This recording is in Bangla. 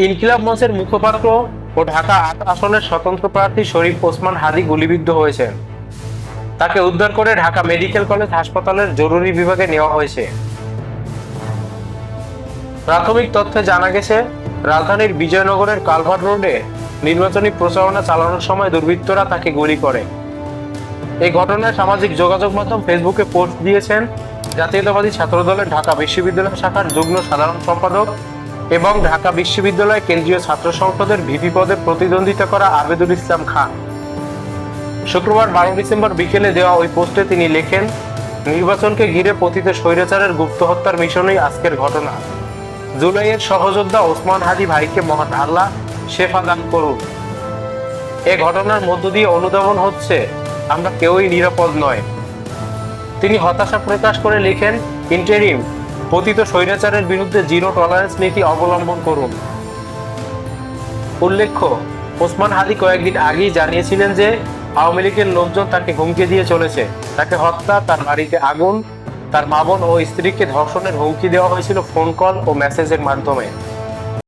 ইনকিলাব মঞ্চের মুখপাত্র ও ঢাকা আট আসনের স্বতন্ত্র প্রার্থী শরীফ ওসমান হাদি গুলিবিদ্ধ হয়েছেন। তাকে উদ্ধার করে ঢাকা মেডিকেল কলেজ হাসপাতালের জরুরি বিভাগে নেওয়া হয়েছে। প্রাথমিক তথ্যে জানা গেছে, রাজধানীর বিজয়নগরের কালভার রোডে নির্বাচনী প্রচারণা চালানোর সময় দুর্বৃত্তরা তাকে গুলি করে। এই ঘটনায় সামাজিক যোগাযোগ মাধ্যম ফেসবুকে পোস্ট দিয়েছেন জাতীয়তাবাদী ছাত্রদলের ঢাকা বিশ্ববিদ্যালয় শাখার যুগ্ম সাধারণ সম্পাদক এবং ঢাকা বিশ্ববিদ্যালয় কেন্দ্রীয় ছাত্র সংসদের ভিপি পদে প্রতিদ্বন্দ্বিতা করা আবেদুল ইসলাম খান। শুক্রবার বারো ডিসেম্বর বিকেলে দেওয়া ওই পোস্টে তিনি লেখেন, নির্বাচনকে ঘিরে পতিত স্বৈরাচারের গুপ্ত হত্যার মিশনই আজকের ঘটনা। জুলাইয়ের সহযোদ্ধা ওসমান হাদি ভাইকে মহান আল্লাহ শেফা দান করুন। এ ঘটনার মধ্য দিয়ে অনুধাবন হচ্ছে, আমরা কেউই নিরাপদ নয়। তিনি হতাশা প্রকাশ করে লিখেন, ইন্টারিম পতিত স্বৈরাচারের বিরুদ্ধে জিরো টলারেন্স নীতি অবলম্বন করুন। উল্লেখ্য, ওসমান হাদি কয়েকদিন আগেই জানিয়েছিলেন যে আওয়ামী লীগের লোকজন তাকে হুমকি দিয়ে চলেছে। তাকে হত্যা, তার বাড়িতে আগুন, তার মা বোন ও স্ত্রীকে ধর্ষণের হুমকি দেওয়া হয়েছিল ফোন কল ও মেসেজের মাধ্যমে।